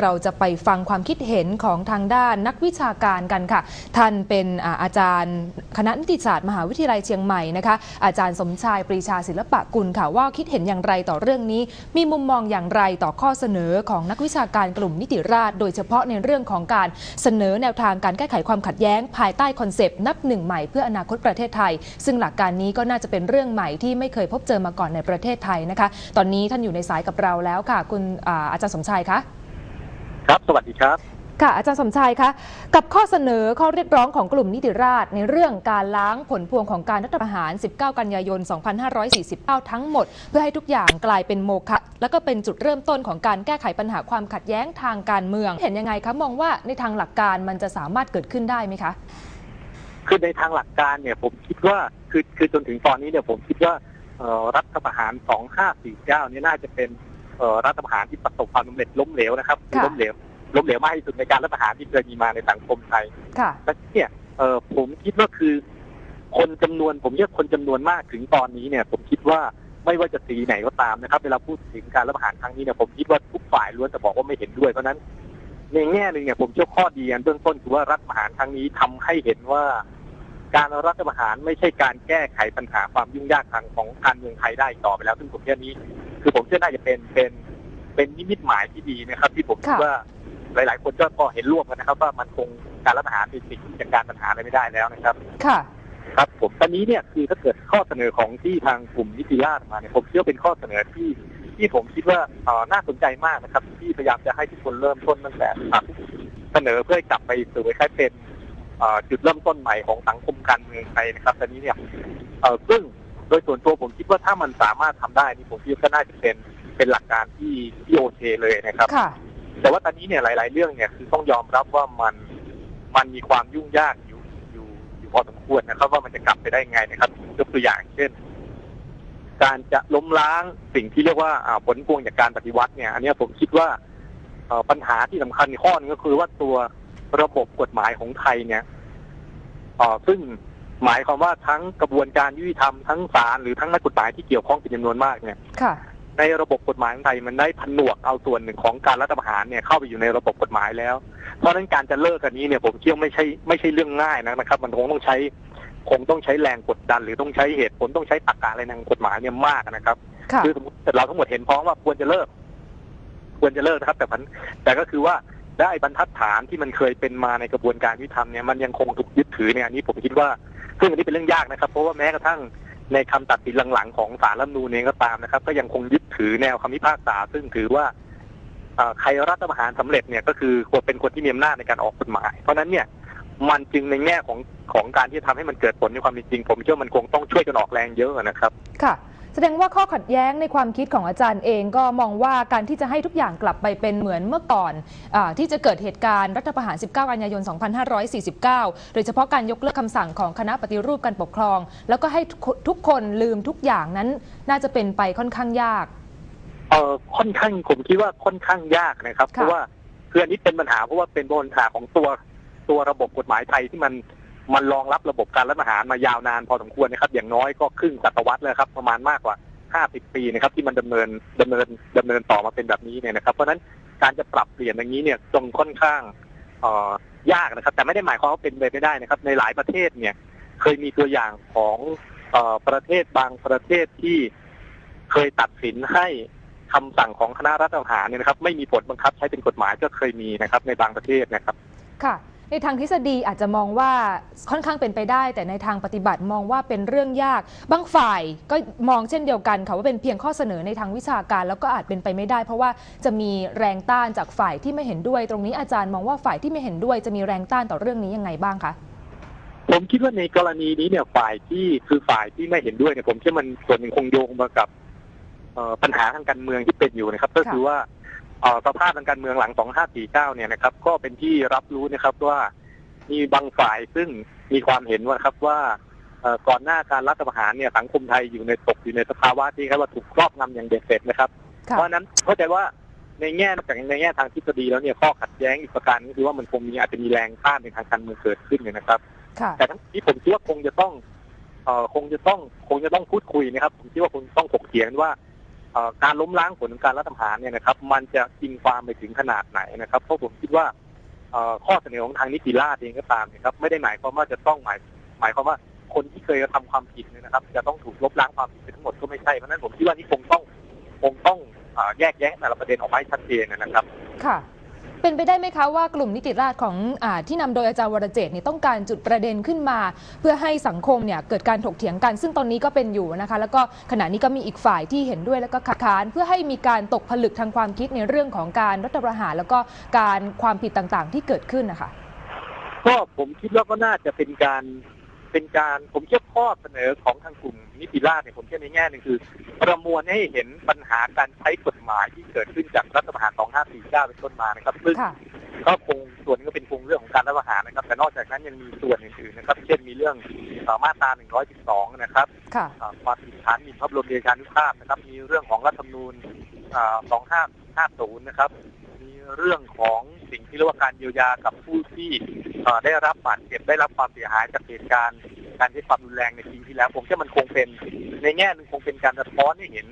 เราจะไปฟังความคิดเห็นของทางด้านนักวิชาการกันค่ะ ท่านเป็นอาจารย์คณะนิติศาสตร์มหาวิทยาลัยเชียงใหม่นะคะ อาจารย์สมชายปรีชาศิลปะกุลค่ะว่าคิดเห็นอย่างไรต่อเรื่องนี้ มีมุมมองอย่างไรต่อข้อเสนอของนักวิชาการกลุ่มนิติราษฎร์โดยเฉพาะในเรื่องของการเสนอแนวทางการแก้ไขความขัดแย้ง ภายใต้คอนเซปต์นับหนึ่งใหม่เพื่ออนาคตประเทศไทย ซึ่งหลักการนี้ก็น่าจะเป็นเรื่องใหม่ที่ไม่เคยพบเจอมาก่อนในประเทศไทยนะคะ ตอนนี้ท่านอยู่ในสายกับเราแล้วค่ะ คุณอาจารย์สมชายคะ ครับสวัสดีครับ ค่ะ อาจารย์สมชายคะกับข้อเสนอข้อเรียกร้องของกลุ่มนิติราษฎร์ในเรื่องการล้างผลพวงของการรัฐประหาร 19 กันยายน 2549 ทั้งหมด เพื่อให้ทุกอย่างกลายเป็นโมฆะและก็เป็นจุดเริ่มต้นของการแก้ไขปัญหาความขัดแย้งทางการเมือง เห็นยังไงคะมองว่าในทางหลักการมันจะสามารถเกิดขึ้นได้ไหมคะคือในทางหลักการเนี่ยผมคิดว่าคือคือจนถึงตอนนี้เนี่ยผมคิดว่าเอ่อรัฐประหาร 2549 เนี่ยน่าจะเป็นเอ่อ รัฐประหารที่ประสบความสำเร็จล้มเหลวนะครับค่ะล้มเหลวล้มเหลวมากที่สุดในการรัฐประหารที่เคยมีมาในสังคมไทยค่ะและเนี่ยเอ่อผมคิดว่าคือ คนจำนวนผมเรียกคนจำนวนมากถึงตอนนี้เนี่ย ผมคิดว่าไม่ว่าจะสีไหนก็ตามนะครับ เวลาพูดถึงการรัฐประหารครั้งนี้เนี่ยผมคิดว่าทุกฝ่ายล้วนจะบอกว่าไม่เห็นด้วยเพราะฉะนั้นในแง่หนึ่งเนี่ยผมเชื่อข้อดีอันเบื้องต้นคือว่ารัฐประหารครั้งนี้ทำให้เห็นว่า การรัฐประหารไม่ใช่การแก้ไขปัญหาความยุ่งยากทางของการเมืองไทยได้อีกต่อไปแล้ว ซึ่งผมเชื่อนี้ คือผมเชื่อน่าจะเป็นเป็นเป็นนิมิตหมายที่ดีนะครับ ที่ผมคิดค่ะว่าหลาย ๆ คนก็พอเห็นร่วมกันนะครับ ว่ามันคงการรัฐประหารเป็นสิ่งที่จัดการปัญหาอะไรไม่ได้แล้วนะครับ ค่ะ ครับผมตอนนี้เนี่ยคือถ้าเกิดข้อเสนอของที่ทางกลุ่มนิติราษฎร์มาเนี่ยผมเชื่อเป็นข้อเสนอที่ที่ผมคิดว่าเอ่อน่าสนใจมากนะครับ ที่พยายามจะให้ทุกคนเริ่มต้นตั้งแต่อะเสนอเพื่อให้กลับไปสู่คล้ายๆเป็นเอ่อจุดเริ่มต้นใหม่ของสังคมการเมืองไทยนะครับตอนนี้เนี่ยเอ่อซึ่ง โดยส่วนตัวผมคิดว่าถ้ามันสามารถทำได้นี่ผมคิดว่าก็น่าจะเป็นเป็นหลักการที่ที่โอเคเลยนะครับค่ะแต่ว่าตอนนี้เนี่ยหลาย ๆ เรื่องเนี่ยคือต้องยอมรับว่ามันมันมีความยุ่งยากอยู่อยู่อยู่พอสมควรนะครับ ว่ามันจะกลับไปได้ไงนะครับยกตัวอย่างเช่น การจะล้มล้างสิ่งที่เรียกว่าอ่าผลพวงจากการปฏิวัติเนี่ย อันเนี้ยผมคิดว่าเอ่อปัญหาที่สำคัญข้อหนึงก็คือว่าตัวระบบกฎหมายของไทยเนี่ยเอ่อซึ่ง หมายความว่าทั้งกระบวนการยุติธรรมทั้งศาลหรือทั้งนักกฎหมายที่เกี่ยวข้องเป็นจำนวนมากเนี่ยค่ะในระบบกฎหมายของไทยมันได้ผนวกเอาส่วนหนึ่งของการรัฐประหารเนี่ยเข้าไปอยู่ในระบบกฎหมายแล้ว เพราะฉะนั้นการจะเลิกกันนี้เนี่ยผมเชื่อไม่ใช่ไม่ใช่เรื่องง่ายนะครับ มันคงต้องใช้คงต้องใช้แรงกดดัน หรือต้องใช้เหตุผลต้องใช้ตรรกะอะไรทางกฎหมายเนี่ยมากนะครับค่ะคือสมมติเราทั้งหมดเห็นพ้องว่าควรจะเลิก ควรจะเลิกนะครับ แต่มันแต่ก็คือว่าได้บรรทัดฐานที่มันเคยเป็นมาในกระบวนการยุติธรรมเนี่ยมันยังคงถูกยึดถือเนี่ยอันนี้ผมคิดว่า ซึ่งอันนี้เป็นเรื่องยากนะครับเพราะว่าแม้กระทั่งในคำตัดสินหลังๆของศาลรัฐมนูนเองก็ตามนะครับ ก็ยังคงยึดถือแนวคำพิพากษา ซึ่งถือว่าใครรัฐประหารสำเร็จเนี่ยก็คือควรเป็นคนที่มีอำนาจในการออกกฎหมาย เพราะนั้นเนี่ยมันจึงในแง่ของของการที่จะทำให้มันเกิดผลในความเป็นจริง ผมเชื่อว่ามันคงต้องช่วยกันออกแรงเยอะนะครับ ค่ะ ดงว่าข้อขัดแย้งในความคิดของอาจารย์เองก็มองว่าการที่จะให้ทุกอย่างกลับไปเป็นเหมือนเมื่อก่อนอาที่จะเกิดเหตุการณ์รัฐประหาร 19 กันยายน 2549 โดยเฉพาะการยกเลิกคำสั่งของคณะปฏิรูปการปกครอง แล้วก็ให้ทุกทุกคนลืมทุกอย่างนั้นน่าจะเป็นไปค่อนข้างยากเอ่อค่อนข้างผมคิดว่าค่อนข้างยากนะครับค่ะเพราะว่าคืออันนี้เป็นปัญหาเพราะว่าเป็นปัญหาของตัวตัวระบบกฎหมายไทยที่มัน มันรองรับระบบการรัฐประหารมายาวนานพอสมควรนะครับ อย่างน้อยก็ครึ่งศตวรรษแล้วครับ ประมาณมากกว่า 50 ปีนะครับ ที่มันดำเนินดำเนินดำเนินต่อมาเป็นแบบนี้เนี่ยนะครับ เพราะฉะนั้นการจะปรับเปลี่ยนอย่างนี้เนี่ยจงค่อนข้างยากนะครับ แต่ไม่ได้หมายความว่าเป็นไปไม่ได้นะครับ ในหลายประเทศเนี่ย เคยมีตัวอย่างของอประเทศบางประเทศที่เคยตัดสินให้คำสั่งของคณะรัฐประหารเนี่ยนะครับ ไม่มีผลบังคับใช้เป็นกฎหมายก็เคยมีนะครับ ในบางประเทศนะครับ ค่ะ ในทางทฤษฎีอาจจะมองว่าค่อนข้างเป็นไปได้ แต่ในทางปฏิบัติมองว่าเป็นเรื่องยากบางฝ่ายก็มองเช่นเดียวกันค่ะว่าเป็นเพียงข้อเสนอในทางวิชาการ แล้วก็อาจเป็นไปไม่ได้ เพราะว่าจะมีแรงต้านจากฝ่ายที่ไม่เห็นด้วย ตรงนี้อาจารย์มองว่าฝ่ายที่ไม่เห็นด้วย จะมีแรงต้านต่อเรื่องนี้ยังไงบ้างคะผมคิดว่าในกรณีนี้เนี่ยฝ่ายที่คือฝ่ายที่ไม่เห็นด้วยเนี่ยผมเชื่อมันส่วนหนึ่งคงโยงมากับปัญหาทางการเมืองที่เป็นอยู่นะครับ ก็คือว่า สภาพทางการเมืองหลัง 2549 เนี่ยนะครับ ก็เป็นที่รับรู้นะครับว่ามีบางฝ่ายซึ่งมีความเห็นว่าครับว่าเอ่อก่อนหน้าการรัฐประหารเนี่ยสังคมไทยอยู่ในตกอยู่ในสภาวะที่ครับว่าถูกครอบงำอย่างเด็ดเสร็จนะครับค่ะเพราะฉะนั้นเข้าใจว่าในแง่นอกจากในแง่ทางทฤษฎีแล้วเนี่ยข้อขัดแย้งอีกประการก็คือว่ามันคงมีอาจจะมีแรงต้านในทางการเมืองเกิดขึ้นเนี่ยนะครับค่ะแต่ทั้งที่ผมคิดว่าคงจะต้องเอ่อคงจะต้องคงจะต้องพูดคุยนะครับ ผมคิดว่าคงต้องถกเถียงว่าเอ่อ การล้มล้างผลของการรัฐประหารเนี่ยนะครับ มันจะกินความไปถึงขนาดไหนนะครับ เพราะผมคิดว่าข้อเสนอของทางนิติราษฎร์เองก็ตามนะครับ ไม่ได้หมายความว่าจะต้องหมายหมายความว่าคนที่เคยกระทำความผิดเนี่ยนะครับ จะต้องถูกลบล้างความผิดไปทั้งหมดก็ไม่ใช่เพราะนั้นผมคิดว่านี่คงต้องคงต้องแยกแยะแต่ละประเด็นออกมาให้ชัดเจนนะครับ ค่ะ เป็นไปได้ไหมคะว่ากลุ่มนิติราษฎร์ของอาที่นำโดยอาจารย์วรเจตน์เนี่ยต้องการจุดประเด็นขึ้นมา เพื่อให้สังคมเนี่ยเกิดการถกเถียงกัน ซึ่งตอนนี้ก็เป็นอยู่นะคะ แล้วก็ขณะนี้ก็มีอีกฝ่ายที่เห็นด้วยแล้วก็คัดค้าน เพื่อให้มีการตกผลึกทางความคิดในเรื่องของการรัฐประหาร แล้วก็การความผิดต่างๆ ที่เกิดขึ้นนะคะ ก็ผมคิดว่าก็น่าจะเป็นการ เป็นการผมเชื่อข้อเสนอของทางกลุ่มนิติราษฎร์เนี่ยผมเชื่อในแง่หนึ่งคือ ประมวลให้เห็นปัญหาการใช้กฎหมายที่เกิดขึ้นจากรัฐประหาร 2549 เป็นต้นมานะครับซึ่งค่ะก็คงส่วนหนึงก็เป็นคงเรื่องของการรัฐประหารนะครับ แต่นอกจากนั้นยังมีส่วนอื่นๆนะครับ เช่นมีเรื่องเอ่อมาตรา 112 นะครับค่ะเอ่อความผิดฐานหมิ่นพระบรมเดชานุภาพนะครับ มีเรื่องของรัฐธรรมนูญเอ่อ2550 นะครับ มีเรื่องของ สิ่งที่เรียกว่าการเยียวยากับผู้ที่เอ่อได้รับบาดเจ็บได้รับความเสียหายจากเหตุการณ์การใช้ความรุนแรงในปีที่แล้ว ผมเชื่อมันคงเป็นในแง่หนึ่งคงเป็นการสะท้อนให้เห็น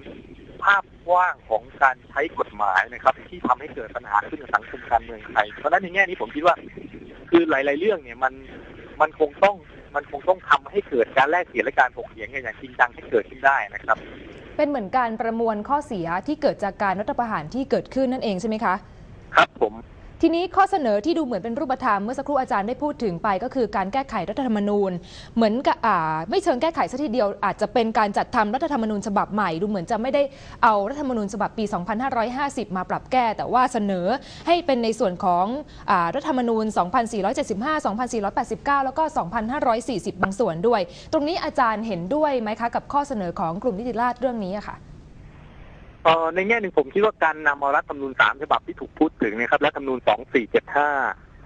ภาพกว้างของการใช้กฎหมายนะครับ ที่ทำให้เกิดปัญหาขึ้นกับสังคมการเมืองไทยเพราะฉะนั้นในแง่นี้ผมคิดว่า คือหลาย ๆ เรื่องเนี่ยมันมันคงต้องมันคงต้องทำให้เกิดการแลกเปลี่ยนและการถกเถียงกันอย่างจริงจังให้เกิดขึ้นได้นะครับ เป็นเหมือนการประมวลข้อเสียที่เกิดจากการรัฐประหารที่เกิดขึ้นนั่นเองใช่ไหมคะ ครับผม ทีนี้ข้อเสนอที่ดูเหมือนเป็นรูปธรรมเมื่อสักครู่อาจารย์ได้พูดถึงไป ก็คือการแก้ไขรัฐธรรมนูญ เหมือนกับไม่เชิงแก้ไขซะทีเดียวอาจจะเป็นการจัดทำรัฐธรรมนูญฉบับใหม่ดูเหมือนจะไม่ได้เอารัฐธรรมนูญฉบับปี 2550 มาปรับแก้ แต่ว่าเสนอให้เป็นในส่วนของอรัฐธรรมนูญ 2475 2489 แล้วก็ 2540 บางส่วนด้วย ตรงนี้อาจารย์เห็นด้วยไหมคะกับข้อเสนอของกลุ่มนิติราษฎร์เรื่องนี้อะค่ะ เอ่อในแง่หนึ่งผมคิดว่าการนำเอารัฐธรรมนูญสามฉบับที่ถูกพูดถึงเนะครับรัฐธรรมนูญสองสี่เจ็ดห้า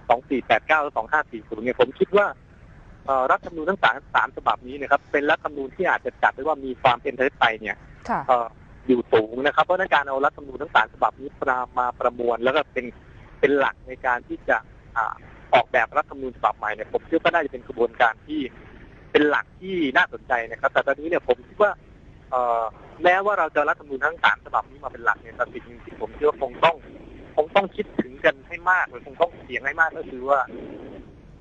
สองสี่แปดเก้าและสองห้าสี่ศูนย์เนี่ยผมคิดว่าเอ่อรัฐธรรมนูญทั้งสามสามฉบับนี้นะครับเป็นรัฐธรรมนูญที่อาจจะจัดได้ว่ามีความเป็นประชาธิปไตยเนี่ยค่ะ เอ่ออยู่สูงนะครับ เพราะฉะนั้นการเอารัฐธรรมนูญทั้งสามฉบับนี้มามาประมวล แล้วก็เป็นเป็นหลักในการที่จะอ่าออกแบบรัฐธรรมนูญฉบับใหม่เนี่ยผมเชื่อว่าน่าจะเป็นกระบวนการที่เป็นหลักที่น่าสนใจนะครับ แต่ตอนนี้เนี่ยผมคิดว่าเอ่อ แม้ว่าเราจะรัฐธรรมนูญทั้งสามฉบับนี้มาเป็นหลักเนี่ยแต่สิ่งหนึ่งที่ผมเชื่อว่าคงต้องคงต้องคิดถึงกันให้มากเลยคงต้องเสียงให้มากก็คือว่า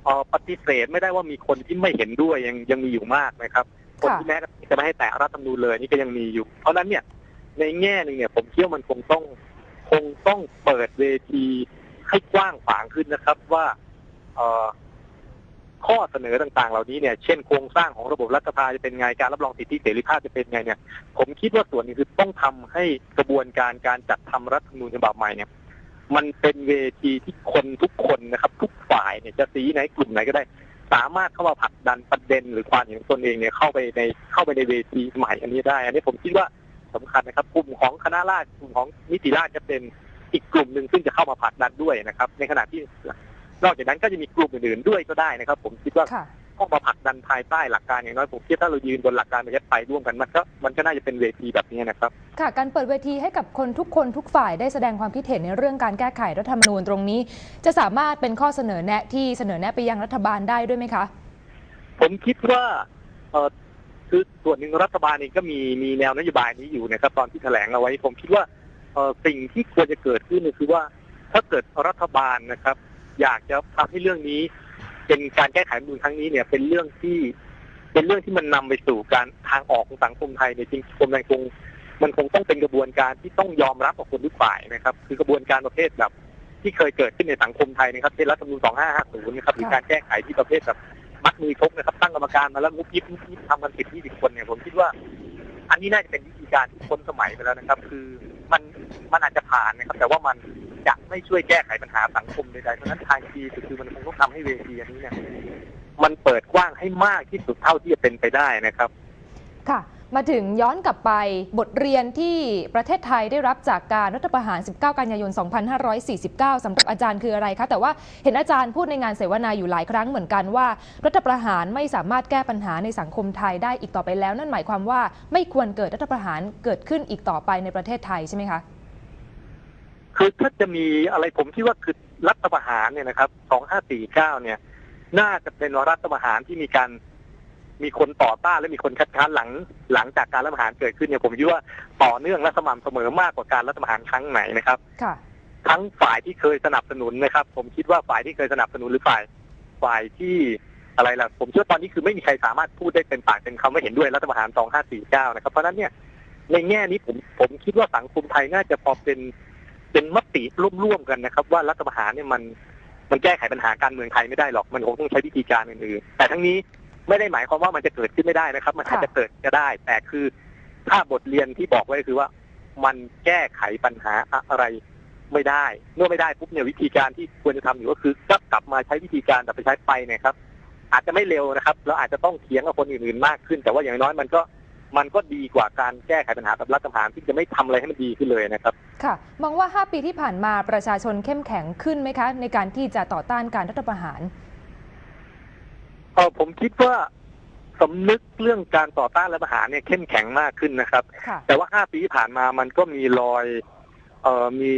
เอ่อปฏิเสธไม่ได้ว่ามีคนที่ไม่เห็นด้วยยังยังมีอยู่มากนะครับ คนที่แม้จะไม่ให้แตะรัฐธรรมนูญเลยนี่ก็ยังมีอยู่ เพราะฉะนั้นเนี่ยในแง่หนึ่งเนี่ยผมเชื่อมันคงต้องคงต้องเปิดเวทีให้กว้างขวางขึ้นนะครับว่าเอ่อ ข้อเสนอต่างๆ เหล่านี้เนี่ย เช่นโครงสร้างของระบบรัฐสภาจะเป็นไง การรับรองสิทธิเสรีภาพจะเป็นไงเนี่ย ผมคิดว่าส่วนนึงคือต้องทำให้กระบวนการการจัดทำรัฐธรรมนูญฉบับใหม่เนี่ย มันเป็นเวทีที่คนทุกคนนะครับ ทุกฝ่ายเนี่ยจะสีไหนกลุ่มไหนก็ได้ สามารถเข้ามาผลักดันประเด็นหรือความเห็นตนเองเนี่ยเข้าไปในเข้าไปในเวทีใหม่อันนี้ได้ อันนี้ผมคิดว่าสำคัญนะครับ กลุ่มของคณะราษฎรกลุ่มของนิติราษฎรจะเป็นอีกกลุ่มหนึ่งซึ่งจะเข้ามาผลักดันด้วยนะครับ ในขณะที่ นอกจากนั้นก็จะมีกลุ่มอื่นๆด้วยก็ได้นะครับ ผมคิดว่าค่ะต้องมาผลักดันภายใต้หลักการอย่างน้อยผมคิดถ้าเรายืนบนหลักการประชาธิปไตยร่วมกันมันก็มันก็น่าจะเป็นเวทีแบบนี้นะครับ ค่ะ การเปิดเวทีให้กับคนทุกคนทุกฝ่ายได้แสดงความคิดเห็นในเรื่องการแก้ไขรัฐธรรมนูญตรงนี้ จะสามารถเป็นข้อเสนอแนะที่เสนอแนะไปยังรัฐบาลได้ด้วยไหมคะ ผมคิดว่าเออคือส่วนหนึ่งรัฐบาลเองก็มีมีแนวนโยบายนี้อยู่นะครับตอนที่แถลงเอาไว้ ผมคิดว่าเออสิ่งที่ควรจะเกิดขึ้นก็คือว่าถ้าเกิดรัฐบาลนะครับ อยากจะทำให้เรื่องนี้ เป็นการแก้ไขรัฐธรรมนูญครั้งนี้เนี่ย เป็นเรื่องที่ เป็นเรื่องที่มันนำไปสู่การทางออกของสังคมไทยในยจริงๆมันคงมันคงต้องเป็นกระบวนการที่ต้องยอมรับกับคนทุกฝ่ายนะครับ คือกระบวนการประเภทแบบ ที่เคยเกิดขึ้นในสังคมไทยนะครับเช่นรัฐธรรมนูญ2550นะครับหรือการแก้ไขที่ประเภทแบบมัดมือชกนะครับ ตั้งกรรมการมาแล้วมุบยิบมุบยิบทำกันสิบยี่สิบคนเนี่ยผมคิดว่า อันนี้น่าจะเป็นวิธีการที่พ้นสมัยไปแล้วนะครับ คือมันมันอาจจะผ่านนะครับ แต่ว่ามัน จะไม่ช่วยแก้ไขปัญหาสังคมใดๆเพราะฉะนั้นทางดีคือมันคงต้องทำให้เวทีอันนี้เนี่ยมันเปิดกว้างให้มากที่สุดเท่าที่จะเป็นไปได้นะครับ ค่ะ มาถึงย้อนกลับไปบทเรียนที่ประเทศไทยได้รับจากการรัฐประหาร 19 กันยายน 2549 สำหรับอาจารย์คืออะไรคะ แต่ว่าเห็นอาจารย์พูดในงานเสวนาอยู่หลายครั้งเหมือนกันว่า รัฐประหารไม่สามารถแก้ปัญหาในสังคมไทยได้อีกต่อไปแล้ว นั่นหมายความว่าไม่ควรเกิดรัฐประหารเกิดขึ้นอีกต่อไปในประเทศไทยใช่ไหมคะ คือถ้าจะมีอะไรผมคิดว่าคือรัฐประหารเนี่ยนะครับ2549เนี่ย น่าจะเป็นรัฐประหารที่มีการมีคนต่อต้านและมีคนคัดค้านหลังหลังจากการรัฐประหารเกิดขึ้นเนี่ยผมคิดว่าต่อเนื่องและสม่ำเสมอมากกว่าการรัฐประหารครั้งไหนนะครับค่ะทั้งฝ่ายที่เคยสนับสนุนนะครับ ผมคิดว่าฝ่ายที่เคยสนับสนุนหรือฝ่ายฝ่ายที่อะไรล่ะผมเชื่อว่าตอนนี้คือไม่มีใครสามารถพูดได้เป็นปากเป็นคำว่าเห็นด้วยรัฐประหาร2549นะครับเพราะฉะนั้นเนี่ยในแง่นี้ผมผมคิดว่าสังคมไทยน่าจะพอเป็น เป็นมติร่วมๆกันนะครับ ว่ารัฐประหารเนี่ยมันมันแก้ไขปัญหาการเมืองไทยไม่ได้หรอกมันคงต้องใช้วิธีการอื่นๆแต่ทั้งนี้ไม่ได้หมายความว่ามันจะเกิดขึ้นไม่ได้นะครับ มันอาจจะเกิดก็ได้ แต่คือถ้าบทเรียนที่บอกไว้คือว่า มันแก้ไขปัญหาอะไรไม่ได้ เมื่อไม่ได้ปุ๊บเนี่ยวิธีการที่ควรจะทำอยู่ก็คือก็กลับมาใช้วิธีการแบบไปใช้ไปนี่ยครับ อาจจะไม่เร็วนะครับแล้วอาจจะต้องเถียงกับคนอื่นๆมากขึ้น แต่ว่าอย่างน้อยมันก็ มันก็ดีกว่าการแก้ไขปัญหาแบบรัฐประหารที่จะไม่ทำอะไรให้มันดีขึ้นเลยนะครับ ค่ะ มองว่า 5 ปีที่ผ่านมาประชาชนเข้มแข็งขึ้นไหมคะ ในการที่จะต่อต้านการรัฐประหารเออผมคิดว่าสำนึกเรื่องการต่อต้านรัฐประหารเนี่ยเข้มแข็งมากขึ้นนะครับค่ะแต่ว่า 5 ปีที่ผ่านมามันก็มีรอยเอ่อมี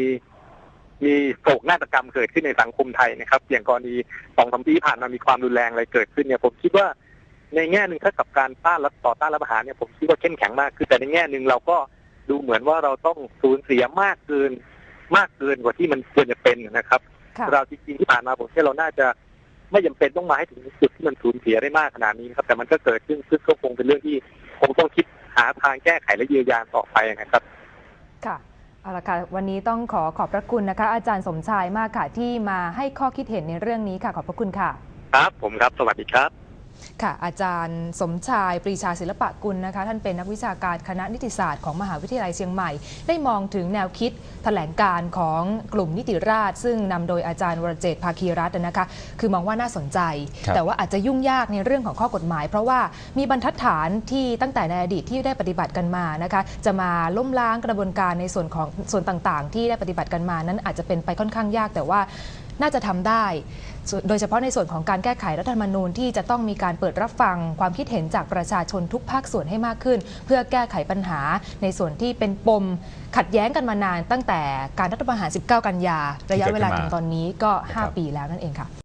มีโศกนาฏกรรมเกิดขึ้นในสังคมไทยนะครับ อย่างกรณีสองสามปีที่ผ่านมามีความรุนแรงอะไรเกิดขึ้นเนี่ยผมคิดว่า ในแง่หนึ่งถ้ากับการต้านรัฐต่อต้านรัฐประหารเนี่ยผมคิดว่าเข้มแข็งมากคือแต่ในแง่หนึ่งเราก็ดูเหมือนว่าเราต้องสูญเสียมากเกิน มากเกินกว่าที่มันควรจะเป็นนะครับค่ะเราจริงๆที่ผ่านมาผมเชื่อเราน่าจะไม่จำเป็นต้องมาให้ถึงจุดที่มันสูญเสียได้มากขนาดนี้นะครับ แต่มันก็เกิดขึ้นซึ่งก็คงเป็นเรื่องที่คงต้องคิดหาทางแก้ไขและเยียวยาต่อไปนะครับ ค่ะเอาละค่ะวันนี้ต้องขอขอบพระคุณนะคะ อาจารย์สมชายมากค่ะที่มาให้ข้อคิดเห็นในเรื่องนี้ค่ะ ขอบพระคุณค่ะ ครับผมครับ สวัสดีครับ ค่ะอาจารย์สมชายปรีชาศิลปะกุลนะคะท่านเป็นนักวิชาการคณะนิติศาสตร์ของมหาวิทยาลัยเชียงใหม่ ได้มองถึงแนวคิดแถลงการของกลุ่มนิติราษฎร์ซึ่งนำโดยอาจารย์วรเจตน์ภาคีรัตน์นะคะคือมองว่าน่าสนใจครับแต่ว่าอาจจะยุ่งยากในเรื่องของข้อกฎหมาย เพราะว่ามีบรรทัดฐานที่ตั้งแต่ในอดีตที่ได้ปฏิบัติกันมานะคะจะมาล้มล้างกระบวนการในส่วนของส่วนต่างๆ ที่ได้ปฏิบัติกันมานั้นอาจจะเป็นไปค่อนข้างยาก แต่ว่าน่าจะทำได้ส่วน โดยเฉพาะในส่วนของการแก้ไขรัฐธรรมนูญที่จะต้องมีการเปิดรับฟังความคิดเห็นจากประชาชนทุกภาคส่วนให้มากขึ้น เพื่อแก้ไขปัญหาในส่วนที่เป็นปม ขัดแย้งกันมานานตั้งแต่การรัฐประหาร 19 กันยา ระยะเวลาถึงตอนนี้ก็ 5 ปีแล้วนั่นเองค่ะ